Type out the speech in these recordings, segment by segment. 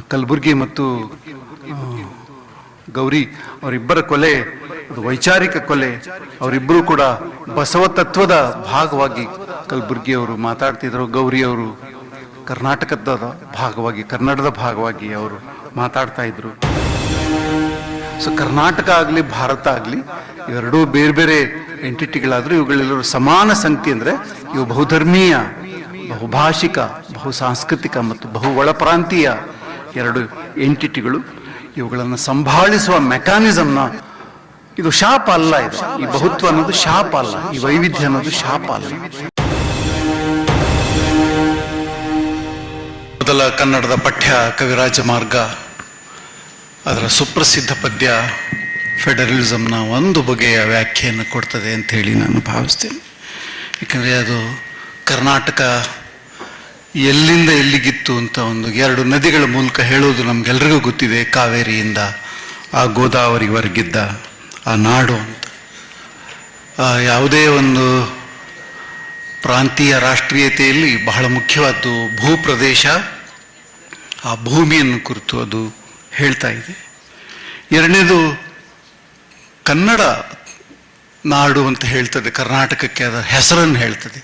ಕಲಬುರ್ಗಿ ಮತ್ತು ಗೌರಿ, ಅವರಿಬ್ಬರ ಕೊಲೆ, ಅದು ವೈಚಾರಿಕ ಕೊಲೆ. ಅವರಿಬ್ಬರು ಕೂಡ ಬಸವ ತತ್ವದ ಭಾಗವಾಗಿ ಕಲಬುರ್ಗಿ ಅವರು ಮಾತಾಡ್ತಿದ್ರು. ಗೌರಿ ಅವರು ಕರ್ನಾಟಕದ ಭಾಗವಾಗಿ, ಕನ್ನಡದ ಭಾಗವಾಗಿ ಅವರು ಮಾತಾಡ್ತಾ ಇದ್ರು. ಸೊ, ಕರ್ನಾಟಕ ಆಗಲಿ, ಭಾರತ ಆಗಲಿ, ಇವೆರಡೂ ಬೇರೆ ಬೇರೆ ಎಂಟಿಟಿಗಳಾದರೂ ಇವುಗಳೆಲ್ಲರೂ ಸಮಾನ ಸಂಖ್ಯೆ ಅಂದರೆ ಇವು ಬಹುಧರ್ಮೀಯ, ಬಹುಭಾಷಿಕ ಬಹು ಸಾಂಸ್ಕೃತಿಕ ಮತ್ತು ಬಹು ಒಳಪ್ರಾಂತೀಯ ಎರಡು ಎಂಟಿಟಿಗಳು. ಇವುಗಳನ್ನು ಸಂಭಾಳಿಸುವ ಮೆಕಾನಿಸಮ್ನ ಇದು ಶಾಪ ಅಲ್ಲ ಇದು. ಈ ಬಹುತ್ವ ಅನ್ನೋದು ಶಾಪ ಅಲ್ಲ. ಈ ವೈವಿಧ್ಯ ಅನ್ನೋದು ಶಾಪ ಅಲ್ಲ. ಮೊದಲ ಕನ್ನಡದ ಪಠ್ಯ ಕವಿರಾಜ ಮಾರ್ಗ. ಅದರ ಸುಪ್ರಸಿದ್ಧ ಪದ್ಯ ಫೆಡರಲಿಸಮ್ನ ಒಂದು ಬಗೆಯ ವ್ಯಾಖ್ಯೆಯನ್ನು ಕೊಡ್ತದೆ ಅಂತ ಹೇಳಿ ನಾನು ಭಾವಿಸ್ತೇನೆ. ಯಾಕಂದರೆ ಅದು ಕರ್ನಾಟಕ ಎಲ್ಲಿಂದ ಎಲ್ಲಿಗಿತ್ತು ಅಂತ ಒಂದು ಎರಡು ನದಿಗಳ ಮೂಲಕ ಹೇಳೋದು ನಮಗೆಲ್ರಿಗೂ ಗೊತ್ತಿದೆ, ಕಾವೇರಿಯಿಂದ ಆ ಗೋದಾವರಿವರೆಗಿದ್ದ ಆ ನಾಡು ಅಂತ. ಯಾವುದೇ ಒಂದು ಪ್ರಾಂತೀಯ ರಾಷ್ಟ್ರೀಯತೆಯಲ್ಲಿ ಬಹಳ ಮುಖ್ಯವಾದ್ದು ಭೂಪ್ರದೇಶ, ಆ ಭೂಮಿಯನ್ನು ಕುರಿತು ಅದು ಹೇಳ್ತಾ ಇದೆ. ಎರಡನೇದು, ಕನ್ನಡ ನಾಡು ಅಂತ ಹೇಳ್ತದೆ, ಕರ್ನಾಟಕಕ್ಕೆ ಅದರ ಹೆಸರನ್ನು ಹೇಳ್ತದೆ.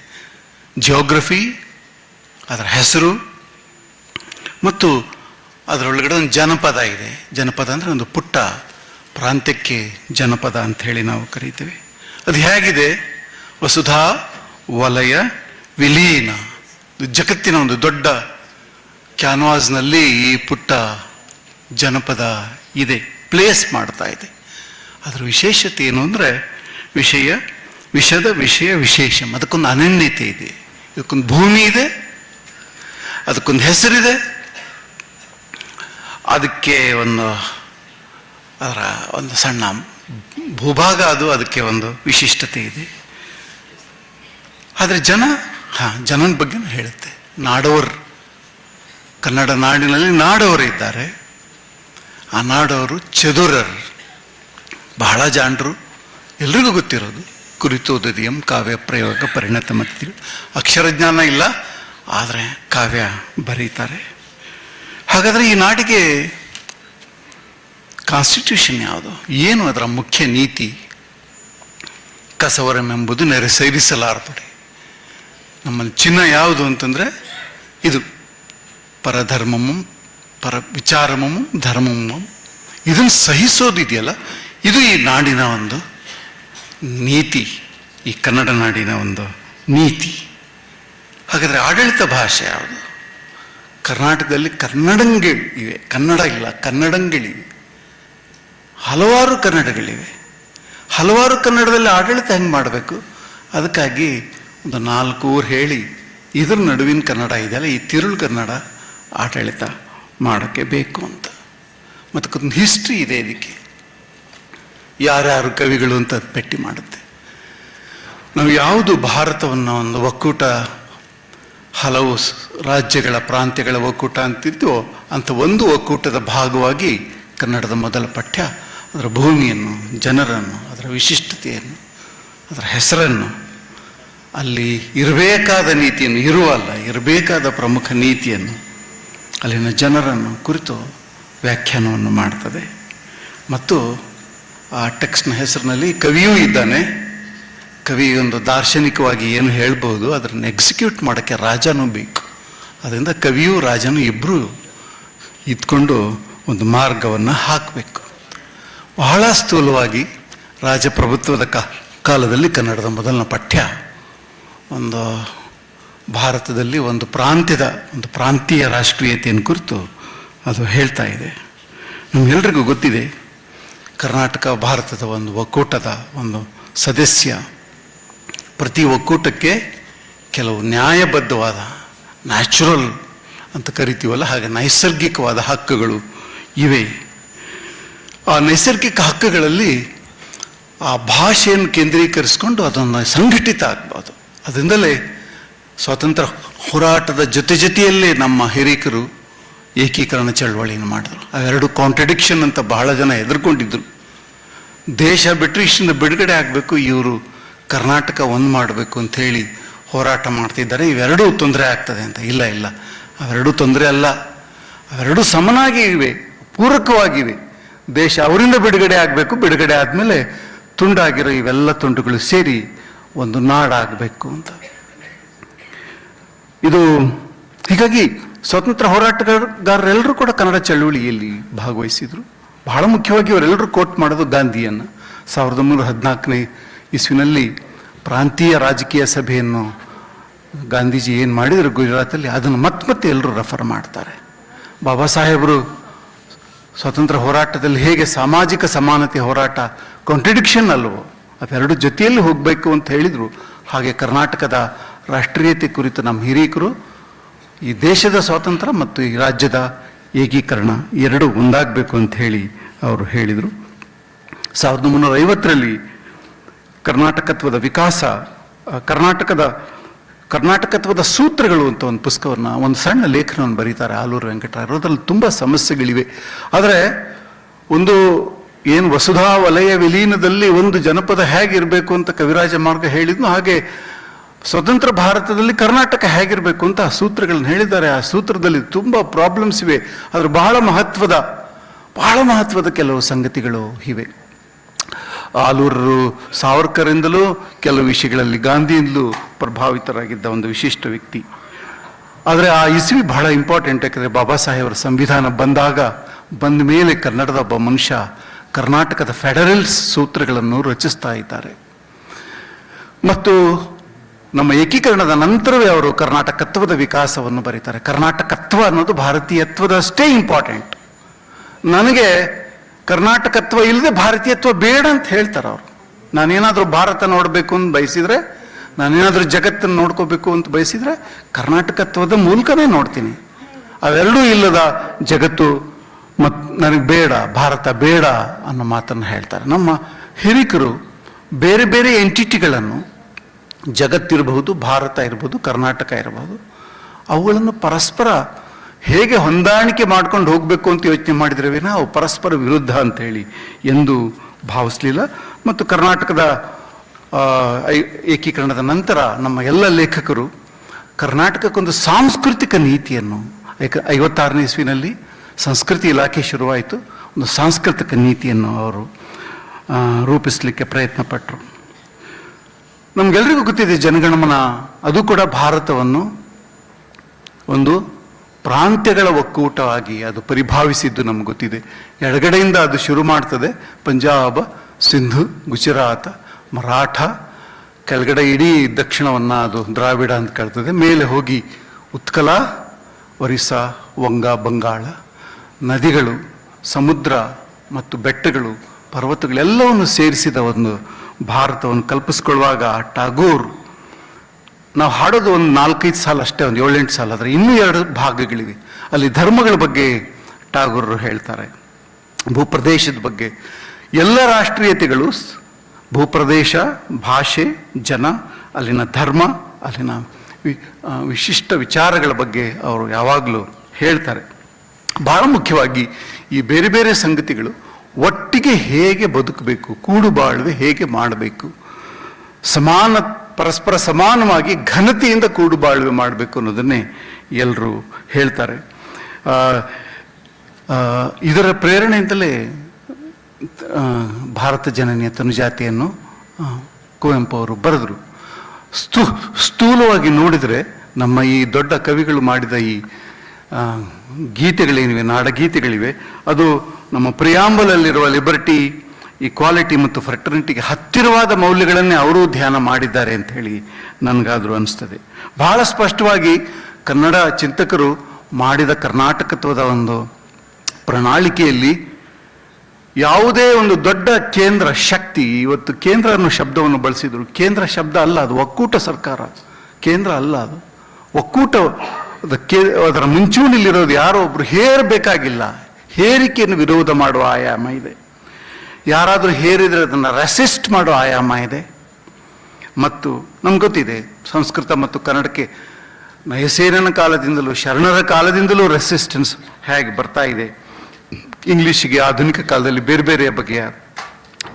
ಜಿಯೋಗ್ರಫಿ ಅದರ ಹೆಸರು ಮತ್ತು ಅದರೊಳಗಡೆ ಒಂದು ಜನಪದ ಇದೆ. ಜನಪದ ಅಂದರೆ ಒಂದು ಪುಟ್ಟ ಪ್ರಾಂತ್ಯಕ್ಕೆ ಜನಪದ ಅಂತ ಹೇಳಿ ನಾವು ಕರೀತೇವೆ. ಅದು ಹೇಗಿದೆ? ವಸುಧಾ ವಲಯ ವಿಲೀನ. ಜಗತ್ತಿನ ಒಂದು ದೊಡ್ಡ ಕ್ಯಾನ್ವಾಸ್ನಲ್ಲಿ ಈ ಪುಟ್ಟ ಜನಪದ ಇದೆ. ಪ್ಲೇಸ್ ಮಾಡ್ತಾ ಇದೆ. ಅದರ ವಿಶೇಷತೆ ಏನು ಅಂದರೆ ವಿಷಯ, ವಿಷದ ವಿಷಯ ವಿಶೇಷ. ಅದಕ್ಕೊಂದು ಅನನ್ಯತೆ ಇದೆ. ಇದಕ್ಕೊಂದು ಭೂಮಿ ಇದೆ. ಅದಕ್ಕೊಂದು ಹೆಸರಿದೆ. ಅದಕ್ಕೆ ಒಂದು ಅದರ ಒಂದು ಸಣ್ಣ ಭೂಭಾಗ ಅದು, ಅದಕ್ಕೆ ಒಂದು ವಿಶಿಷ್ಟತೆ ಇದೆ. ಆದರೆ ಜನ, ಹಾಂ, ಜನನ ಬಗ್ಗೆ ಹೇಳುತ್ತೆ. ನಾಡೋರು, ಕನ್ನಡ ನಾಡಿನಲ್ಲಿ ನಾಡವರು ಇದ್ದಾರೆ. ಆ ನಾಡವರು ಚದುರರು. ಬಹಳ ಜಾಣರು. ಎಲ್ರಿಗೂ ಗೊತ್ತಿರೋದು. ಕುರಿತೋದದಿಯಂ ಕಾವ್ಯ ಪ್ರಯೋಗ ಪರಿಣತ ಮತ್ತು ಅಕ್ಷರಜ್ಞಾನ ಇಲ್ಲ. ಆದರೆ ಕಾವ್ಯ ಬರೀತಾರೆ. ಹಾಗಾದರೆ ಈ ನಾಡಿಗೆ ಕಾನ್ಸ್ಟಿಟ್ಯೂಷನ್ ಯಾವುದು? ಏನು ಅದರ ಮುಖ್ಯ ನೀತಿ? ಕಸವರಮೆಂಬುದು ನೆರೆ ಸೇರಿಸಲಾರದು ನಮ್ಮಲ್ಲಿ ಚಿನ್ನ ಯಾವುದು ಅಂತಂದರೆ ಇದು ಪರಧರ್ಮಮಂ, ಪರ ವಿಚಾರಮಂ, ಧರ್ಮಮಂ. ಇದನ್ನು ಸಹಿಸೋದಿದೆಯಲ್ಲ? ಇದು ಈ ನಾಡಿನ ಒಂದು ನೀತಿ, ಈ ಕನ್ನಡ ನಾಡಿನ ಒಂದು ನೀತಿ. ಹಾಗಾದರೆ ಆಡಳಿತ ಭಾಷೆ ಯಾವುದು? ಕರ್ನಾಟಕದಲ್ಲಿ ಕನ್ನಡಂಗಳು ಇವೆ. ಕನ್ನಡ ಇಲ್ಲ, ಕನ್ನಡಂಗಳಿವೆ. ಹಲವಾರು ಕನ್ನಡಗಳಿವೆ. ಹಲವಾರು ಕನ್ನಡದಲ್ಲಿ ಆಡಳಿತ ಹೆಂಗೆ ಮಾಡಬೇಕು? ಅದಕ್ಕಾಗಿ ಒಂದು ನಾಲ್ಕು ಊರು ಹೇಳಿ, ಇದ್ರ ನಡುವಿನ ಕನ್ನಡ ಇದೆಯಲ್ಲ ಈ ತಿರುಳು ಕನ್ನಡ ಆಡಳಿತ ಮಾಡೋಕ್ಕೆ ಬೇಕು ಅಂತ. ಮತ್ತು ಹಿಸ್ಟ್ರಿ ಇದೆ ಇದಕ್ಕೆ. ಯಾರ್ಯಾರು ಕವಿಗಳು ಅಂತ ಪಟ್ಟಿ ಮಾಡುತ್ತೆ. ನಾವು ಯಾವುದು ಭಾರತವನ್ನು ಒಂದು ಒಕ್ಕೂಟ ಹಲವು ರಾಜ್ಯಗಳ ಪ್ರಾಂತ್ಯಗಳ ಒಕ್ಕೂಟ ಅಂತಿದ್ದು ಅಂಥ ಒಂದು ಒಕ್ಕೂಟದ ಭಾಗವಾಗಿ ಕನ್ನಡದ ಮೊದಲ ಪಠ್ಯ, ಅದರ ಭೂಮಿಯನ್ನು, ಜನರನ್ನು, ಅದರ ವಿಶಿಷ್ಟತೆಯನ್ನು, ಅದರ ಹೆಸರನ್ನು ಅಲ್ಲಿ ಇರಬೇಕಾದ ನೀತಿಯನ್ನು, ಇರುವಲ್ಲ, ಇರಬೇಕಾದ ಪ್ರಮುಖ ನೀತಿಯನ್ನು ಅಲ್ಲಿನ ಜನರನ್ನು ಕುರಿತು ವ್ಯಾಖ್ಯಾನವನ್ನು ಮಾಡ್ತದೆ. ಮತ್ತು ಆ ಟೆಕ್ಸ್ಟ್ನ ಹೆಸರಿನಲ್ಲಿ ಕವಿಯೂ ಇದ್ದಾನೆ. ಕವಿ ಒಂದು ದಾರ್ಶನಿಕವಾಗಿ ಏನು ಹೇಳ್ಬೋದು ಅದನ್ನು ಎಕ್ಸಿಕ್ಯೂಟ್ ಮಾಡೋಕ್ಕೆ ರಾಜನೂ ಬೇಕು. ಅದರಿಂದ ಕವಿಯೂ ರಾಜನೂ ಇಬ್ಬರು ಇದ್ಕೊಂಡು ಒಂದು ಮಾರ್ಗವನ್ನು ಹಾಕಬೇಕು. ಬಹಳ ಸ್ಥೂಲವಾಗಿ ರಾಜಪ್ರಭುತ್ವದ ಕಾಲದಲ್ಲಿ ಕನ್ನಡದ ಮೊದಲನ ಪಠ್ಯ. ಒಂದು ಭಾರತದಲ್ಲಿ ಒಂದು ಪ್ರಾಂತ್ಯದ, ಒಂದು ಪ್ರಾಂತೀಯ ರಾಷ್ಟ್ರೀಯತೆಯನ್ನು ಕುರಿತು ಅದು ಹೇಳ್ತಾ ಇದೆ. ನಮಗೆಲ್ರಿಗೂ ಗೊತ್ತಿದೆ, ಕರ್ನಾಟಕ ಭಾರತದ ಒಂದು ಒಕ್ಕೂಟದ ಒಂದು ಸದಸ್ಯ ಪ್ರತಿ ಒಕ್ಕೂಟಕ್ಕೆ ಕೆಲವು ನ್ಯಾಯಬದ್ಧವಾದ ನ್ಯಾಚುರಲ್ ಅಂತ ಕರಿತೀವಲ್ಲ, ಹಾಗೆ ನೈಸರ್ಗಿಕವಾದ ಹಕ್ಕುಗಳು ಇವೆ. ಆ ನೈಸರ್ಗಿಕ ಹಕ್ಕುಗಳಲ್ಲಿ ಆ ಭಾಷೆಯನ್ನು ಕೇಂದ್ರೀಕರಿಸಿಕೊಂಡು ಅದನ್ನು ಸಂಘಟಿತ ಆಗ್ಬೋದು. ಅದರಿಂದಲೇ ಸ್ವಾತಂತ್ರ್ಯ ಹೋರಾಟದ ಜೊತೆ ಜೊತೆಯಲ್ಲೇ ನಮ್ಮ ಹಿರೀಕರು ಏಕೀಕರಣ ಚಳವಳಿಯನ್ನು ಮಾಡಿದ್ರು. ಅವೆರಡು ಕಾಂಟ್ರಡಿಕ್ಷನ್ ಅಂತ ಬಹಳ ಜನ ಎದುರ್ಕೊಂಡಿದ್ರು. ದೇಶ ಬ್ರಿಟಿಷಿಂದ ಬಿಡುಗಡೆ ಆಗಬೇಕು ಇವರು ಕರ್ನಾಟಕ ಒಂದು ಮಾಡಬೇಕು ಅಂತ ಹೇಳಿ ಹೋರಾಟ ಮಾಡ್ತಿದ್ದಾರೆ, ಇವೆರಡೂ ತೊಂದರೆ ಆಗ್ತದೆ ಅಂತ. ಇಲ್ಲ ಇಲ್ಲ. ಅವೆರಡೂ ತೊಂದರೆ ಅಲ್ಲ. ಅವೆರಡೂ ಸಮನಾಗಿ ಇವೆ, ಪೂರಕವಾಗಿವೆ. ದೇಶ ಅವರಿಂದ ಬಿಡುಗಡೆ ಆಗಬೇಕು, ಬಿಡುಗಡೆ ಆದಮೇಲೆ ತುಂಡಾಗಿರೋ ಇವೆಲ್ಲ ತುಂಡುಗಳು ಸೇರಿ ಒಂದು ನಾಡಾಗಬೇಕು ಅಂತ. ಇದು ಹೀಗಾಗಿ ಸ್ವತಂತ್ರ ಹೋರಾಟಗಾರರೆಲ್ಲರೂ ಕೂಡ ಕನ್ನಡ ಚಳುವಳಿಯಲ್ಲಿ ಭಾಗವಹಿಸಿದರು. ಬಹಳ ಮುಖ್ಯವಾಗಿ ಅವರೆಲ್ಲರೂ ಕೋಟ್ ಮಾಡೋದು ಗಾಂಧಿಯನ್ನು. ಸಾವಿರದ ಒಂಬೈನೂರ ಹದಿನಾಲ್ಕನೇ ಇಸ್ವಿನಲ್ಲಿ ಪ್ರಾಂತೀಯ ರಾಜಕೀಯ ಸಭೆಯನ್ನು ಗಾಂಧೀಜಿ ಏನು ಮಾಡಿದರು ಗುಜರಾತಲ್ಲಿ, ಅದನ್ನು ಮತ್ತೆ ಮತ್ತೆ ಎಲ್ಲರೂ ರೆಫರ್ ಮಾಡ್ತಾರೆ. ಬಾಬಾ ಸಾಹೇಬರು ಸ್ವತಂತ್ರ ಹೋರಾಟದಲ್ಲಿ ಹೇಗೆ ಸಾಮಾಜಿಕ ಸಮಾನತೆ ಹೋರಾಟ ಕಾಂಟ್ರಡಿಕ್ಷನ್ ಅಲ್ವೋ, ಅದೆರಡು ಜೊತೆಯಲ್ಲಿ ಹೋಗಬೇಕು ಅಂತ ಹೇಳಿದರು. ಹಾಗೆ ಕರ್ನಾಟಕದ ರಾಷ್ಟ್ರೀಯತೆ ಕುರಿತು ನಮ್ಮ ಹಿರಿಯಕರು, ಈ ದೇಶದ ಸ್ವಾತಂತ್ರ್ಯ ಮತ್ತು ಈ ರಾಜ್ಯದ ಏಕೀಕರಣ ಎರಡು ಒಂದಾಗಬೇಕು ಅಂತ ಹೇಳಿ ಅವರು ಹೇಳಿದರು. ಸಾವಿರದ ಒಂಬೈನೂರ ಐವತ್ತರಲ್ಲಿ ಕರ್ನಾಟಕತ್ವದ ವಿಕಾಸ ಕರ್ನಾಟಕದ, ಕರ್ನಾಟಕತ್ವದ ಸೂತ್ರಗಳು ಅಂತ ಒಂದು ಪುಸ್ತಕವನ್ನು, ಒಂದು ಸಣ್ಣ ಲೇಖನವನ್ನು ಬರೀತಾರೆ ಆಲೂರು ವೆಂಕಟರಾಯರು. ಅದರಲ್ಲಿ ತುಂಬ ಸಮಸ್ಯೆಗಳಿವೆ. ಆದರೆ ಒಂದು ಏನು ವಸುಧಾ ವಲಯ ವಿಲೀನದಲ್ಲಿ ಒಂದು ಜನಪದ ಹೇಗಿರಬೇಕು ಅಂತ ಕವಿರಾಜ ಮಾರ್ಗ ಹೇಳಿದ್ನು ಹಾಗೆ ಸ್ವತಂತ್ರ ಭಾರತದಲ್ಲಿ ಕರ್ನಾಟಕ ಹೇಗಿರಬೇಕು ಅಂತ ಆ ಸೂತ್ರಗಳನ್ನು ಹೇಳಿದ್ದಾರೆ. ಆ ಸೂತ್ರದಲ್ಲಿ ತುಂಬ ಪ್ರಾಬ್ಲಮ್ಸ್ ಇವೆ. ಆದರೆ ಬಹಳ ಮಹತ್ವದ ಬಹಳ ಮಹತ್ವದ ಕೆಲವು ಸಂಗತಿಗಳು ಇವೆ. ಆಲೂರರು ಸಾವರ್ಕರಿಂದಲೂ ಕೆಲವು ವಿಷಯಗಳಲ್ಲಿ ಗಾಂಧಿಯಿಂದಲೂ ಪ್ರಭಾವಿತರಾಗಿದ್ದ ಒಂದು ವಿಶಿಷ್ಟ ವ್ಯಕ್ತಿ. ಆದರೆ ಆ ಇಸ್ವಿ ಬಹಳ ಇಂಪಾರ್ಟೆಂಟ್ ಯಾಕಂದರೆ ಬಾಬಾ ಸಾಹೇಬರ ಸಂವಿಧಾನ ಬಂದಾಗ ಬಂದ ಮೇಲೆ ಕನ್ನಡದ ಒಬ್ಬ ಮನುಷ್ಯ ಕರ್ನಾಟಕದ ಫೆಡರಲ್ಸ್ ಸೂತ್ರಗಳನ್ನು ರಚಿಸ್ತಾ ಇದ್ದಾರೆ. ಮತ್ತು ನಮ್ಮ ಏಕೀಕರಣದ ನಂತರವೇ ಅವರು ಕರ್ನಾಟಕತ್ವದ ವಿಕಾಸವನ್ನು ಬರೀತಾರೆ. ಕರ್ನಾಟಕತ್ವ ಅನ್ನೋದು ಭಾರತೀಯತ್ವದಷ್ಟೇ ಇಂಪಾರ್ಟೆಂಟ್ ನನಗೆ ಕರ್ನಾಟಕತ್ವ ಇಲ್ಲದೆ ಭಾರತೀಯತ್ವ ಬೇಡ ಅಂತ ಹೇಳ್ತಾರೆ ಅವರು. ನಾನೇನಾದರೂ ಭಾರತ ನೋಡಬೇಕು ಅಂತ ಬಯಸಿದ್ರೆ, ನಾನೇನಾದರೂ ಜಗತ್ತನ್ನು ನೋಡ್ಕೋಬೇಕು ಅಂತ ಬಯಸಿದ್ರೆ ಕರ್ನಾಟಕತ್ವದ ಮೂಲಕನೇ ನೋಡ್ತೀನಿ. ಅವೆರಡೂ ಇಲ್ಲದ ಜಗತ್ತು ಮತ್ ನನಗೆ ಬೇಡ, ಭಾರತ ಬೇಡ ಅನ್ನೋ ಮಾತನ್ನು ಹೇಳ್ತಾರೆ. ನಮ್ಮ ಹಿರಿಕರು ಬೇರೆ ಬೇರೆ ಎಂಟಿಟಿಗಳನ್ನು ಜಗತ್ತಿರಬಹುದು, ಭಾರತ ಇರಬಹುದು, ಕರ್ನಾಟಕ ಇರಬಹುದು, ಅವುಗಳನ್ನು ಪರಸ್ಪರ ಹೇಗೆ ಹೊಂದಾಣಿಕೆ ಮಾಡ್ಕೊಂಡು ಹೋಗಬೇಕು ಅಂತ ಯೋಚನೆ ಮಾಡಿದ್ರೆ ನಾವು ಪರಸ್ಪರ ವಿರುದ್ಧ ಅಂತೇಳಿ ಎಂದು ಭಾವಿಸಲಿಲ್ಲ. ಮತ್ತು ಕರ್ನಾಟಕದ ಏಕೀಕರಣದ ನಂತರ ನಮ್ಮ ಎಲ್ಲ ಲೇಖಕರು ಕರ್ನಾಟಕಕ್ಕೊಂದು ಸಾಂಸ್ಕೃತಿಕ ನೀತಿಯನ್ನು ಐಕ ಐವತ್ತಾರನೇ ಇಸ್ವಿನಲ್ಲಿ ಸಂಸ್ಕೃತಿ ಇಲಾಖೆ ಶುರುವಾಯಿತು. ಒಂದು ಸಾಂಸ್ಕೃತಿಕ ನೀತಿಯನ್ನು ಅವರು ರೂಪಿಸಲಿಕ್ಕೆ ಪ್ರಯತ್ನ ಪಟ್ಟರು ನಮಗೆಲ್ಲರಿಗೂ ಗೊತ್ತಿದೆ ಜನಗಣಮನ, ಅದು ಕೂಡ ಭಾರತವನ್ನು ಒಂದು ಪ್ರಾಂತ್ಯಗಳ ಒಕ್ಕೂಟವಾಗಿ ಅದು ಪರಿಭಾವಿಸಿದ್ದು ನಮ್ಗೆ ಗೊತ್ತಿದೆ. ಎಡಗಡೆಯಿಂದ ಅದು ಶುರು ಮಾಡ್ತದೆ. ಪಂಜಾಬ್, ಸಿಂಧು, ಗುಜರಾತ್, ಮರಾಠ, ಕೆಳಗಡೆ ಇಡೀ ದಕ್ಷಿಣವನ್ನು ಅದು ದ್ರಾವಿಡ ಅಂತ ಕೇಳ್ತದೆ ಮೇಲೆ ಹೋಗಿ ಉತ್ಕಲ, ಒರಿಸ್ಸಾ, ವಂಗ, ಬಂಗಾಳ, ನದಿಗಳು, ಸಮುದ್ರ ಮತ್ತು ಬೆಟ್ಟಗಳು ಪರ್ವತಗಳೆಲ್ಲವನ್ನು ಸೇರಿಸಿದ ಒಂದು ಭಾರತವನ್ನು ಕಲ್ಪಿಸ್ಕೊಳ್ಳುವಾಗ ಟಾಗೂರ್ ನಾವು ಹಾಡೋದು ಒಂದು ನಾಲ್ಕೈದು ಸಾಲ ಅಷ್ಟೇ, ಒಂದು ಏಳೆಂಟು ಸಾಲ, ಆದರೆ ಇನ್ನೂ ಎರಡು ಭಾಗಗಳಿವೆ. ಅಲ್ಲಿ ಧರ್ಮಗಳ ಬಗ್ಗೆ ಟಾಗೂರರು ಹೇಳ್ತಾರೆ. ಭೂಪ್ರದೇಶದ ಬಗ್ಗೆ. ಎಲ್ಲ ರಾಷ್ಟ್ರೀಯತೆಗಳು ಭೂಪ್ರದೇಶ, ಭಾಷೆ, ಜನ, ಅಲ್ಲಿನ ಧರ್ಮ, ಅಲ್ಲಿನ ವಿಶಿಷ್ಟ ವಿಚಾರಗಳ ಬಗ್ಗೆ ಅವರು ಯಾವಾಗಲೂ ಹೇಳ್ತಾರೆ. ಬಹಳ ಮುಖ್ಯವಾಗಿ ಈ ಬೇರೆ ಬೇರೆ ಸಂಗತಿಗಳು ಒಟ್ಟಿಗೆ ಹೇಗೆ ಬದುಕಬೇಕು, ಕೂಡು ಬಾಳ್ವೆ ಹೇಗೆ ಮಾಡಬೇಕು ಸಮಾನ ಪರಸ್ಪರ ಸಮಾನವಾಗಿ ಘನತೆಯಿಂದ ಕೂಡು ಬಾಳ್ವೆ ಮಾಡಬೇಕು ಅನ್ನೋದನ್ನೇ ಎಲ್ಲರೂ ಹೇಳ್ತಾರೆ. ಇದರ ಪ್ರೇರಣೆಯಿಂದಲೇ ಭಾರತ ಜನನಿಯ ತನುಜಾತಿಯನ್ನು ಕುವೆಂಪು ಅವರು ಬರೆದರು. ಸ್ಥೂ, ಸ್ಥೂಲವಾಗಿ ನೋಡಿದರೆ ನಮ್ಮ ಈ ದೊಡ್ಡ ಕವಿಗಳು ಮಾಡಿದ ಈ ಗೀತೆಗಳೇನಿವೆ, ನಾಡಗೀತೆಗಳಿವೆ, ಅದು ನಮ್ಮ ಪ್ರಿಯಾಂಬಲಲ್ಲಿರುವ ಲಿಬರ್ಟಿ ಈಕ್ವಾಲಿಟಿ ಮತ್ತು ಫ್ರೆಟರ್ನಿಟಿಗೆ ಹತ್ತಿರವಾದ ಮೌಲ್ಯಗಳನ್ನೇ ಅವರೂ ಧ್ಯಾನ ಮಾಡಿದ್ದಾರೆ ಅಂತ ಹೇಳಿ ನನಗಾದರೂ ಅನಿಸ್ತದೆ. ಬಹಳ ಸ್ಪಷ್ಟವಾಗಿ ಕನ್ನಡ ಚಿಂತಕರು ಮಾಡಿದ ಕರ್ನಾಟಕತ್ವದ ಒಂದು ಪ್ರಣಾಳಿಕೆಯಲ್ಲಿ ಯಾವುದೇ ಒಂದು ದೊಡ್ಡ ಕೇಂದ್ರ ಶಕ್ತಿ, ಇವತ್ತು ಕೇಂದ್ರ ಅನ್ನೋ ಶಬ್ದವನ್ನು ಬಳಸಿದ್ರು. ಕೇಂದ್ರ ಶಬ್ದ ಅಲ್ಲ ಅದು, ಒಕ್ಕೂಟ ಸರ್ಕಾರ. ಕೇಂದ್ರ ಅಲ್ಲ ಅದು. ಒಕ್ಕೂಟ ಕೇ, ಅದರ ಮುಂಚೂಣಿಲಿರೋದು ಯಾರೋ ಒಬ್ರು ಹೇರಬೇಕಾಗಿಲ್ಲ. ಹೇರಿಕೆಯನ್ನು ವಿರೋಧ ಮಾಡುವ ಆಯಾಮ ಇದೆ. ಯಾರಾದರೂ ಹೇರಿದರೆ ಅದನ್ನು ರೆಸಿಸ್ಟ್ ಮಾಡೋ ಆಯಾಮ ಇದೆ. ಮತ್ತು ನಮ್ಗೆ ಗೊತ್ತಿದೆ, ಸಂಸ್ಕೃತ ಮತ್ತು ಕನ್ನಡಕ್ಕೆ ನಯಸೇನನ ಕಾಲದಿಂದಲೂ, ಶರಣರ ಕಾಲದಿಂದಲೂ ರೆಸಿಸ್ಟೆನ್ಸ್ ಹೇಗೆ ಬರ್ತಾ ಇದೆ. ಇಂಗ್ಲೀಷಿಗೆ ಆಧುನಿಕ ಕಾಲದಲ್ಲಿ ಬೇರೆ ಬೇರೆ ಬಗೆಯ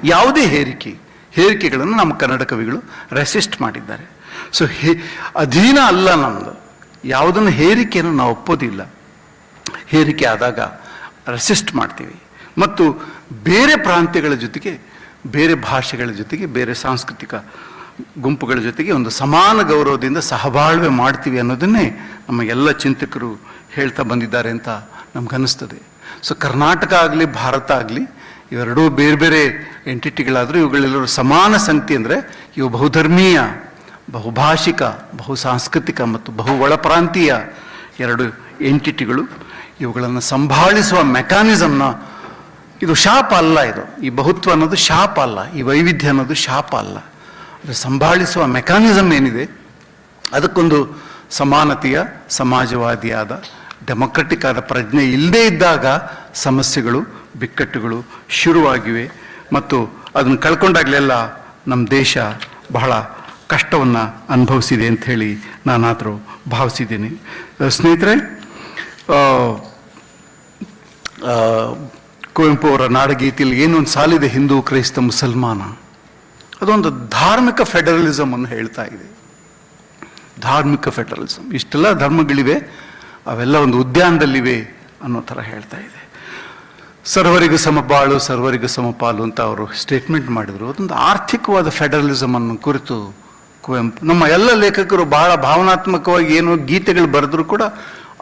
ಯಾವುದೇ ಹೇರಿಕೆ, ಹೇರಿಕೆಗಳನ್ನು ನಮ್ಮ ಕನ್ನಡ ಕವಿಗಳು ರೆಸಿಸ್ಟ್ ಮಾಡಿದ್ದಾರೆ. ಸೊ ಹೇ, ಅಧೀನ ಅಲ್ಲ ನಮ್ಮದು ಯಾವುದನ್ನು ಹೇರಿಕೆಯನ್ನು ನಾವು ಒಪ್ಪೋದಿಲ್ಲ. ಹೇರಿಕೆ ಆದಾಗ ರೆಸಿಸ್ಟ್ ಮಾಡ್ತೀವಿ. ಮತ್ತು ಬೇರೆ ಪ್ರಾಂತ್ಯಗಳ ಜೊತೆಗೆ, ಬೇರೆ ಭಾಷೆಗಳ ಜೊತೆಗೆ, ಬೇರೆ ಸಾಂಸ್ಕೃತಿಕ ಗುಂಪುಗಳ ಜೊತೆಗೆ ಒಂದು ಸಮಾನ ಗೌರವದಿಂದ ಸಹಬಾಳ್ವೆ ಮಾಡ್ತೀವಿ ಅನ್ನೋದನ್ನೇ ನಮ್ಮ ಎಲ್ಲ ಚಿಂತಕರು ಹೇಳ್ತಾ ಬಂದಿದ್ದಾರೆ ಅಂತ ನಮ್ಗನ್ನಿಸ್ತದೆ. ಸೊ ಕರ್ನಾಟಕ ಆಗಲಿ, ಭಾರತ ಆಗಲಿ, ಇವೆರಡೂ ಬೇರೆ ಬೇರೆ ಎಂಟಿಟಿಗಳಾದರೂ ಇವುಗಳೆಲ್ಲರೂ ಸಮಾನ ಸಂಖ್ಯೆ ಅಂದರೆ ಇವು ಬಹುಧರ್ಮೀಯ, ಬಹುಭಾಷಿಕ ಬಹು ಸಾಂಸ್ಕೃತಿಕ ಮತ್ತು ಬಹು ಒಳಪ್ರಾಂತೀಯ ಎರಡು ಎಂಟಿಟಿಗಳು ಇವುಗಳನ್ನು ಸಂಭಾಳಿಸುವ ಮೆಕ್ಯಾನಿಸಮ್ನ ಇದು ಶಾಪ ಅಲ್ಲ ಇದು. ಈ ಬಹುತ್ವ ಅನ್ನೋದು ಶಾಪ ಅಲ್ಲ. ಈ ವೈವಿಧ್ಯ ಅನ್ನೋದು ಶಾಪ ಅಲ್ಲ. ಅದು ಸಂಭಾಳಿಸುವ ಮೆಕ್ಯಾನಿಸಮ್ ಏನಿದೆ? ಅದಕ್ಕೊಂದು ಸಮಾನತೆಯ, ಸಮಾಜವಾದಿಯಾದ, ಡೆಮೊಕ್ರೆಟಿಕ್ ಆದ ಪ್ರಜ್ಞೆ ಇಲ್ಲದೇ ಇದ್ದಾಗ ಸಮಸ್ಯೆಗಳು, ಬಿಕ್ಕಟ್ಟುಗಳು ಶುರುವಾಗಿವೆ. ಮತ್ತು ಅದನ್ನು ಕಳ್ಕೊಂಡಾಗಲೆಲ್ಲ ನಮ್ಮ ದೇಶ ಬಹಳ ಕಷ್ಟವನ್ನು ಅನುಭವಿಸಿದೆ ಅಂತ ಹೇಳಿ ನಾನಾದರೂ ಭಾವಿಸಿದ್ದೀನಿ. ಸ್ನೇಹಿತರೆ ಕುವೆಂಪು ಅವರ ನಾಡಗೀತೆಯಲ್ಲಿ ಏನೊಂದು ಸಾಲಿದೆ ಹಿಂದೂ ಕ್ರೈಸ್ತ ಮುಸಲ್ಮಾನ? ಅದೊಂದು ಧಾರ್ಮಿಕ ಫೆಡರಲಿಸಮ್ ಅನ್ನು ಹೇಳ್ತಾ ಇದೆ. ಧಾರ್ಮಿಕ ಫೆಡರಲಿಸಮ್ ಇಷ್ಟೆಲ್ಲ ಧರ್ಮಗಳಿವೆ, ಅವೆಲ್ಲ ಒಂದು ಉದ್ಯಾನದಲ್ಲಿವೆ ಅನ್ನೋ ಥರ ಹೇಳ್ತಾ ಇದೆ. ಸರ್ವರಿಗೂ ಸಮಬಾಳು ಸರ್ವರಿಗೂ ಸಮಪಾಲು ಅಂತ ಅವರು ಸ್ಟೇಟ್ಮೆಂಟ್ ಮಾಡಿದರು. ಅದೊಂದು ಆರ್ಥಿಕವಾದ ಫೆಡರಲಿಸಮ್ ಅನ್ನು ಕುರಿತು ಕುವೆಂಪು, ನಮ್ಮ ಎಲ್ಲ ಲೇಖಕರು ಬಹಳ ಭಾವನಾತ್ಮಕವಾಗಿ ಏನೋ ಗೀತೆಗಳು ಬರೆದರೂ ಕೂಡ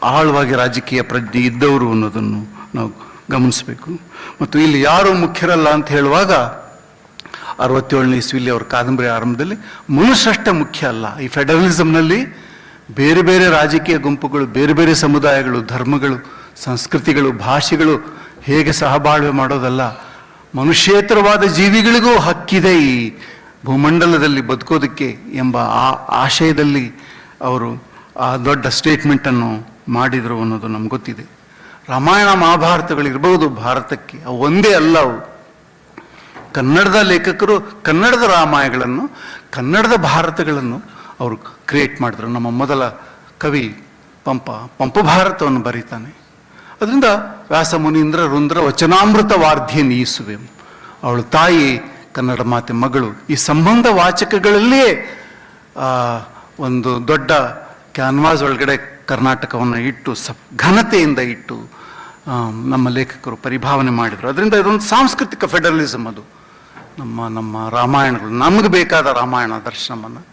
ಆಳವಾಗಿ ರಾಜಕೀಯ ಪ್ರಜ್ಞೆ ಇದ್ದವರು ಅನ್ನೋದನ್ನು ನಾವು ಗಮನಿಸಬೇಕು. ಮತ್ತು ಇಲ್ಲಿ ಯಾರು ಮುಖ್ಯರಲ್ಲ ಅಂತ ಹೇಳುವಾಗ ಅರವತ್ತೇಳನೇ ಇಸ್ವಿಲಿ ಅವ್ರ ಕಾದಂಬರಿ ಆರಂಭದಲ್ಲಿ ಮನುಷ್ಯಷ್ಟೇ ಮುಖ್ಯ ಅಲ್ಲ. ಈ ಫೆಡರಲಿಸಮ್ನಲ್ಲಿ ಬೇರೆ ಬೇರೆ ರಾಜಕೀಯ ಗುಂಪುಗಳು, ಬೇರೆ ಬೇರೆ ಸಮುದಾಯಗಳು, ಧರ್ಮಗಳು, ಸಂಸ್ಕೃತಿಗಳು, ಭಾಷೆಗಳು ಹೇಗೆ ಸಹಬಾಳ್ವೆ ಮಾಡೋದಲ್ಲ. ಮನುಷ್ಯೇತರವಾದ ಜೀವಿಗಳಿಗೂ ಹಕ್ಕಿದೆ ಈ ಭೂಮಂಡಲದಲ್ಲಿ ಬದುಕೋದಕ್ಕೆ ಎಂಬ ಆ ಆಶಯದಲ್ಲಿ ಅವರು ಆ ದೊಡ್ಡ ಸ್ಟೇಟ್ಮೆಂಟನ್ನು ಮಾಡಿದರು ಅನ್ನೋದು ನಮ್ಗೆ ಗೊತ್ತಿದೆ. ರಾಮಾಯಣ ಮಹಾಭಾರತಗಳಿರ್ಬೋದು, ಭಾರತಕ್ಕೆ ಅವು ಒಂದೇ ಅಲ್ಲ ಅವು. ಕನ್ನಡದ ಲೇಖಕರು ಕನ್ನಡದ ರಾಮಾಯಣಗಳನ್ನು, ಕನ್ನಡದ ಭಾರತಗಳನ್ನು ಅವರು ಕ್ರಿಯೇಟ್ ಮಾಡಿದ್ರು. ನಮ್ಮ ಮೊದಲ ಕವಿ ಪಂಪ ಪಂಪ ಭಾರತವನ್ನು ಬರೀತಾನೆ. ಅದರಿಂದ ವ್ಯಾಸ, ಮುನೀಂದ್ರ, ರುಂದ್ರ, ವಚನಾಮೃತ ವಾರ್ಧ್ಯ ನೀಸುವೆ ಅವಳು ತಾಯಿ, ಕನ್ನಡ ಮಾತೆ, ಮಗಳು. ಈ ಸಂಬಂಧ ವಾಚಕಗಳಲ್ಲಿಯೇ ಒಂದು ದೊಡ್ಡ ಕ್ಯಾನ್ವಾಸ್ ಒಳಗಡೆ ಕರ್ನಾಟಕವನ್ನು ಇಟ್ಟು ಸ ಘನತೆಯಿಂದ ಇಟ್ಟು ನಮ್ಮ ಲೇಖಕರು ಪರಿಭಾವನೆ ಮಾಡಿದರು. ಅದರಿಂದ ಇದೊಂದು ಸಾಂಸ್ಕೃತಿಕ ಫೆಡರಲಿಸಮ್ ಅದು. ನಮ್ಮ ನಮ್ಮ ರಾಮಾಯಣಗಳು, ನಮಗೆ ಬೇಕಾದ ರಾಮಾಯಣ ದರ್ಶನವನ್ನು,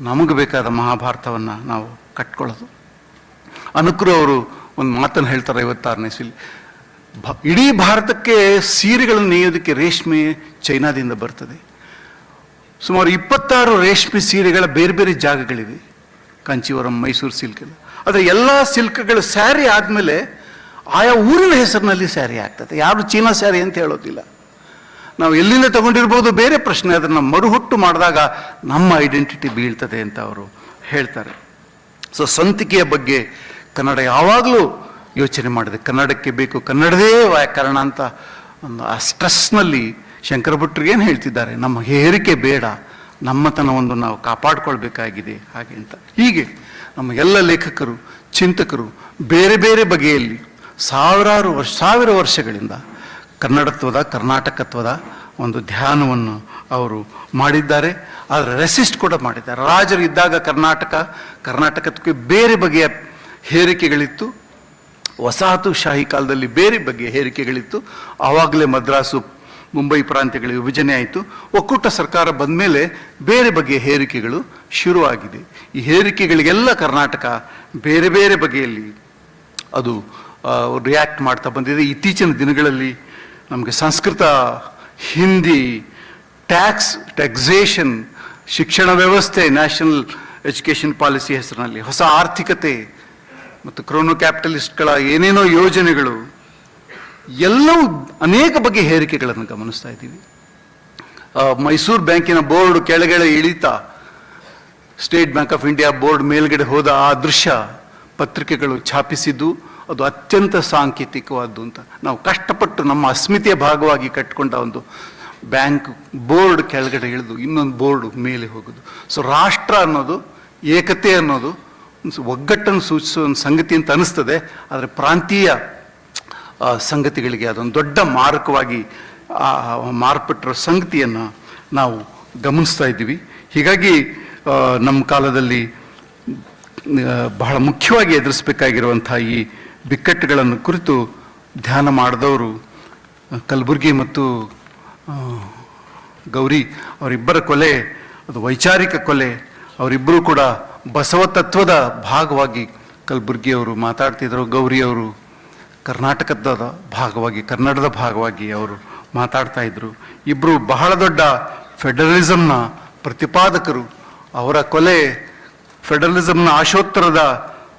ನಮಗೆ ಬೇಕಾದ ಮಹಾಭಾರತವನ್ನು ನಾವು ಕಟ್ಕೊಳ್ಳೋದು. ಅನುಕ್ರು ಅವರು ಒಂದು ಮಾತನ್ನು ಹೇಳ್ತಾರೆ ಐವತ್ತಾರನೇ ಇಸ್ವಿಲಿ ಭ, ಇಡೀ ಭಾರತಕ್ಕೆ ಸೀರೆಗಳನ್ನು ನೇಯೋದಕ್ಕೆ ರೇಷ್ಮೆ ಚೈನಾದಿಂದ ಬರ್ತದೆ. ಸುಮಾರು ಇಪ್ಪತ್ತಾರು ರೇಷ್ಮೆ ಸೀರೆಗಳ ಬೇರೆ ಬೇರೆ ಜಾಗಗಳಿವೆ. ಕಾಂಚೀವರಂ, ಮೈಸೂರು ಸಿಲ್ಕ್ ಆದರೆ ಎಲ್ಲ ಸಿಲ್ಕ್ಗಳು ಸ್ಯಾರಿ ಆದಮೇಲೆ ಆಯಾ ಊರಿನ ಹೆಸರಿನಲ್ಲಿ ಸ್ಯಾರಿ ಆಗ್ತದೆ. ಯಾರು ಚೀನಾ ಸ್ಯಾರಿ ಅಂತ ಹೇಳೋದಿಲ್ಲ. ನಾವು ಎಲ್ಲಿಂದ ತಗೊಂಡಿರ್ಬೋದು? ಬೇರೆ ಪ್ರಶ್ನೆ. ಅದನ್ನು ಮರುಹುಟ್ಟು ಮಾಡಿದಾಗ ನಮ್ಮ ಐಡೆಂಟಿಟಿ ಬೀಳ್ತದೆ ಅಂತ ಅವರು ಹೇಳ್ತಾರೆ. ಸೊ ಸಂತಿಕೆಯ ಬಗ್ಗೆ ಕನ್ನಡ ಯಾವಾಗಲೂ ಯೋಚನೆ ಮಾಡಿದೆ. ಕನ್ನಡಕ್ಕೆ ಬೇಕು, ಕನ್ನಡದೇ ವ್ಯಾಕರಣ ಅಂತ ಒಂದು ಆ ಸ್ಟ್ರೆಸ್ನಲ್ಲಿ ಶಂಕರ ಏನು ಹೇಳ್ತಿದ್ದಾರೆ? ನಮ್ಮ ಹೇರಿಕೆ ಬೇಡ. ನಮ್ಮತನವನ್ನು ನಾವು ಕಾಪಾಡಿಕೊಳ್ಬೇಕಾಗಿದೆ. ಹಾಗೆ ಅಂತ. ಹೀಗೆ ನಮ್ಮ ಎಲ್ಲ ಲೇಖಕರು, ಚಿಂತಕರು ಬೇರೆ ಬೇರೆ ಬಗೆಯಲ್ಲಿ ಸಾವಿರಾರು ವರ್ಷ, ಸಾವಿರ ವರ್ಷಗಳಿಂದ ಕನ್ನಡತ್ವದ, ಕರ್ನಾಟಕತ್ವದ ಒಂದು ಧ್ಯಾನವನ್ನು ಅವರು ಮಾಡಿದ್ದಾರೆ. ಆದರೆ ರೆಸಿಸ್ಟ್ ಕೂಡ ಮಾಡಿದ್ದಾರೆ. ರಾಜರು ಇದ್ದಾಗ ಕರ್ನಾಟಕ, ಕರ್ನಾಟಕಕ್ಕೆ ಬೇರೆ ಬಗೆಯ ಹೇರಿಕೆಗಳಿತ್ತು. ವಸಾಹತುಶಾಹಿ ಕಾಲದಲ್ಲಿ ಬೇರೆ ಬಗೆಯ ಹೇರಿಕೆಗಳಿತ್ತು. ಆವಾಗಲೇ ಮದ್ರಾಸು ಮುಂಬೈ ಪ್ರಾಂತ್ಯಗಳ ವಿಭಜನೆ ಆಯಿತು. ಒಕ್ಕೂಟ ಸರ್ಕಾರ ಬಂದ ಮೇಲೆ ಬೇರೆ ಬಗೆಯ ಹೇರಿಕೆಗಳು ಶುರುವಾಗಿದೆ. ಈ ಹೇರಿಕೆಗಳಿಗೆಲ್ಲ ಕರ್ನಾಟಕ ಬೇರೆ ಬೇರೆ ಬಗೆಯಲ್ಲಿ ಅದು ರಿಯಾಕ್ಟ್ ಮಾಡ್ತಾ ಬಂದಿದೆ. ಇತ್ತೀಚಿನ ದಿನಗಳಲ್ಲಿ ನಮಗೆ ಸಂಸ್ಕೃತ, ಹಿಂದಿ ಟ್ಯಾಕ್ಸ್ ಟ್ಯಾಕ್ಸೇಷನ್ ಶಿಕ್ಷಣ ವ್ಯವಸ್ಥೆ ನ್ಯಾಷನಲ್ ಎಜುಕೇಷನ್ ಪಾಲಿಸಿ ಹೆಸರಿನಲ್ಲಿ ಹೊಸ ಆರ್ಥಿಕತೆ ಮತ್ತು ಕ್ರೋನೋ ಕ್ಯಾಪಿಟಲಿಸ್ಟ್ಗಳ ಏನೇನೋ ಯೋಜನೆಗಳು ಎಲ್ಲವೂ ಅನೇಕ ಬಗೆಯ ಹೇರಿಕೆಗಳನ್ನು ಗಮನಿಸ್ತಾ ಇದ್ದೀವಿ. ಮೈಸೂರು ಬ್ಯಾಂಕಿನ ಬೋರ್ಡ್ ಕೆಳಗಡೆ ಇಳಿತಾ, State Bank of India board ಮೇಲ್ಗಡೆ ಹೋದ ಆ ದೃಶ್ಯ ಪತ್ರಿಕೆಗಳು ಛಾಪಿಸಿದ್ದು, ಅದು ಅತ್ಯಂತ ಸಾಂಕೇತಿಕವಾದ್ದು ಅಂತ. ನಾವು ಕಷ್ಟಪಟ್ಟು ನಮ್ಮ ಅಸ್ಮಿತೆಯ ಭಾಗವಾಗಿ ಕಟ್ಟಿಕೊಂಡ ಒಂದು ಬ್ಯಾಂಕ್ ಬೋರ್ಡ್ ಕೆಳಗಡೆ ಇಳಿದು, ಇನ್ನೊಂದು ಬೋರ್ಡ್ ಮೇಲೆ ಹೋಗೋದು. ಸೊ ರಾಷ್ಟ್ರ ಅನ್ನೋದು, ಏಕತೆ ಅನ್ನೋದು ಒಗ್ಗಟ್ಟನ್ನು ಸೂಚಿಸುವ ಒಂದು ಸಂಗತಿ ಅಂತ ಅನ್ನಿಸ್ತದೆ ಆದರೆ ಪ್ರಾಂತೀಯ ಸಂಗತಿಗಳಿಗೆ ಅದೊಂದು ದೊಡ್ಡ ಮಾರಕವಾಗಿ ಮಾರ್ಪಟ್ಟಿರೋ ಸಂಗತಿಯನ್ನು ನಾವು ಗಮನಿಸ್ತಾ ಇದ್ದೀವಿ. ಹೀಗಾಗಿ ನಮ್ಮ ಕಾಲದಲ್ಲಿ ಬಹಳ ಮುಖ್ಯವಾಗಿ ಎದುರಿಸಬೇಕಾಗಿರುವಂಥ ಈ ಬಿಕ್ಕಟ್ಟುಗಳನ್ನು ಕುರಿತು ಧ್ಯಾನ ಮಾಡಿದವರು, ಕಲಬುರ್ಗಿ ಮತ್ತು ಗೌರಿ ಅವರಿಬ್ಬರ ಕೊಲೆ, ಅದು ವೈಚಾರಿಕ ಕೊಲೆ, ಅವರಿಬ್ಬರೂ ಕೂಡ ಬಸವ ತತ್ವದ ಭಾಗವಾಗಿ ಕಲಬುರಗಿಯವರು ಮಾತಾಡ್ತಿದ್ದರು ಗೌರಿಯವರು ಕರ್ನಾಟಕದ ಭಾಗವಾಗಿ, ಕನ್ನಡದ ಭಾಗವಾಗಿ ಅವರು ಮಾತಾಡ್ತಾ ಇದ್ದರು ಇಬ್ಬರು ಬಹಳ ದೊಡ್ಡ ಫೆಡರಲಿಸಮ್ನ ಪ್ರತಿಪಾದಕರು. ಅವರ ಕೊಲೆ ಫೆಡರಲಿಸಮ್ನ ಆಶೋತ್ತರದ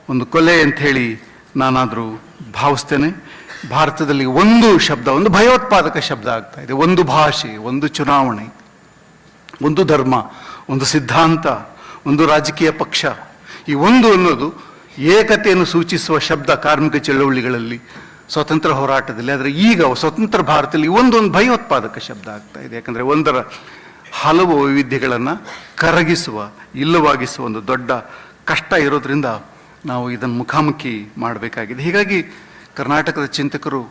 ಒಂದು ಕೊಲೆ ಅಂತ ಹೇಳಿ ನಾನಾದರೂ ಭಾವಿಸ್ತೇನೆ. ಭಾರತದಲ್ಲಿ ಒಂದು ಶಬ್ದ, ಒಂದು ಭಯೋತ್ಪಾದಕ ಶಬ್ದ ಆಗ್ತಾ ಇದೆ. ಒಂದು ಭಾಷೆ, ಒಂದು ಚುನಾವಣೆ, ಒಂದು ಧರ್ಮ, ಒಂದು ಸಿದ್ಧಾಂತ, ಒಂದು ರಾಜಕೀಯ ಪಕ್ಷ. ಈ ಒಂದು ಅನ್ನೋದು ಏಕತೆಯನ್ನು ಸೂಚಿಸುವ ಶಬ್ದ ಕಾರ್ಮಿಕ ಚಳವಳಿಗಳಲ್ಲಿ ಸ್ವತಂತ್ರ ಹೋರಾಟದಲ್ಲಿ, ಆದರೆ ಈಗ ಸ್ವತಂತ್ರ ಭಾರತದಲ್ಲಿ ಒಂದೊಂದು ಭಯೋತ್ಪಾದಕ ಶಬ್ದ ಆಗ್ತಾ ಇದೆ. ಯಾಕಂದರೆ ಒಂದರ ಹಲವು ವೈವಿಧ್ಯಗಳನ್ನು ಕರಗಿಸುವ, ಇಲ್ಲವಾಗಿಸುವ ಒಂದು ದೊಡ್ಡ ಕಷ್ಟ ಇರೋದ್ರಿಂದ ನಾವು ಇದನ್ನು ಮುಖಾಮುಖಿ ಮಾಡಬೇಕಾಗಿದೆ. ಹೀಗಾಗಿ ಕರ್ನಾಟಕದ ಚಿಂತಕರು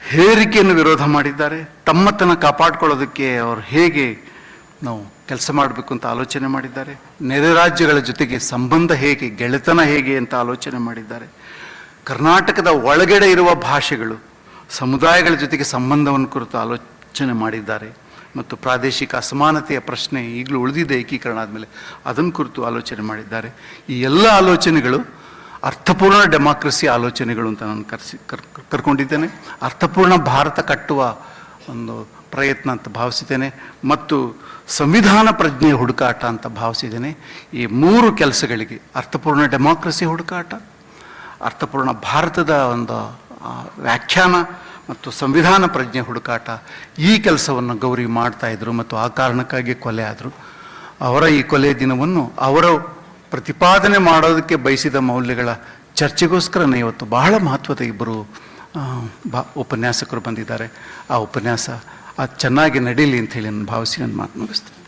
ಹೇರಿಕೆಯನ್ನು ವಿರೋಧ ಮಾಡಿದ್ದಾರೆ. ತಮ್ಮತನ ಕಾಪಾಡಿಕೊಳ್ಳೋದಕ್ಕೆ ಅವರು ಹೇಗೆ ನಾವು ಕೆಲಸ ಮಾಡಬೇಕು ಅಂತ ಆಲೋಚನೆ ಮಾಡಿದ್ದಾರೆ. ನೆರೆ ರಾಜ್ಯಗಳ ಜೊತೆಗೆ ಸಂಬಂಧ ಹೇಗೆ, ಗೆಳೆತನ ಹೇಗೆ ಅಂತ ಆಲೋಚನೆ ಮಾಡಿದ್ದಾರೆ. ಕರ್ನಾಟಕದ ಒಳಗಡೆ ಇರುವ ಭಾಷೆಗಳು ಸಮುದಾಯಗಳ ಜೊತೆಗೆ ಸಂಬಂಧವನ್ನು ಕುರಿತು ಆಲೋಚನೆ ಮಾಡಿದ್ದಾರೆ. ಮತ್ತು ಪ್ರಾದೇಶಿಕ ಅಸಮಾನತೆಯ ಪ್ರಶ್ನೆ ಈಗಲೂ ಉಳಿದಿದೆ, ಏಕೀಕರಣ ಆದಮೇಲೆ ಅದನ್ನು ಕುರಿತು ಆಲೋಚನೆ ಮಾಡಿದ್ದಾರೆ. ಈ ಎಲ್ಲ ಆಲೋಚನೆಗಳು ಅರ್ಥಪೂರ್ಣ ಡೆಮಾಕ್ರಸಿ ಆಲೋಚನೆಗಳು ಅಂತ ನಾನು ಕರೆಸಿ ಕರ್ ಕರ್ಕೊಂಡಿದ್ದೇನೆ. ಅರ್ಥಪೂರ್ಣ ಭಾರತ ಕಟ್ಟುವ ಒಂದು ಪ್ರಯತ್ನ ಅಂತ ಭಾವಿಸಿದ್ದೇನೆ ಮತ್ತು ಸಂವಿಧಾನ ಪ್ರಜ್ಞೆಯ ಹುಡುಕಾಟ ಅಂತ ಭಾವಿಸಿದ್ದೇನೆ. ಈ ಮೂರು ಕೆಲಸಗಳಿಗೆ ಅರ್ಥಪೂರ್ಣ ಡೆಮಾಕ್ರಸಿ ಹುಡುಕಾಟ, ಅರ್ಥಪೂರ್ಣ ಭಾರತದ ಒಂದು ವ್ಯಾಖ್ಯಾನ ಮತ್ತು ಸಂವಿಧಾನ ಪ್ರಜ್ಞೆ ಹುಡುಕಾಟ ಈ ಕೆಲಸವನ್ನು ಗೌರಿ ಮಾಡ್ತಾಯಿದ್ರು ಮತ್ತು ಆ ಕಾರಣಕ್ಕಾಗಿ ಕೊಲೆ ಆದರು. ಅವರ ಈ ಕೊಲೆ ದಿನವನ್ನು ಅವರ ಪ್ರತಿಪಾದನೆ ಮಾಡೋದಕ್ಕೆ ಬಯಸಿದ ಮೌಲ್ಯಗಳ ಚರ್ಚೆಗೋಸ್ಕರನೇ ಇವತ್ತು ಬಹಳ ಮಹತ್ವದ ಇಬ್ಬರು ಬಾ, ಉಪನ್ಯಾಸಕರು ಬಂದಿದ್ದಾರೆ. ಆ ಉಪನ್ಯಾಸ ಅದು ಚೆನ್ನಾಗಿ ನಡೀಲಿ ಅಂತ ಹೇಳಿ ನಾನು ಭಾವಿಸಿ ನನ್ನ ಮಾತು ಮುಗಿಸ್ತೇನೆ.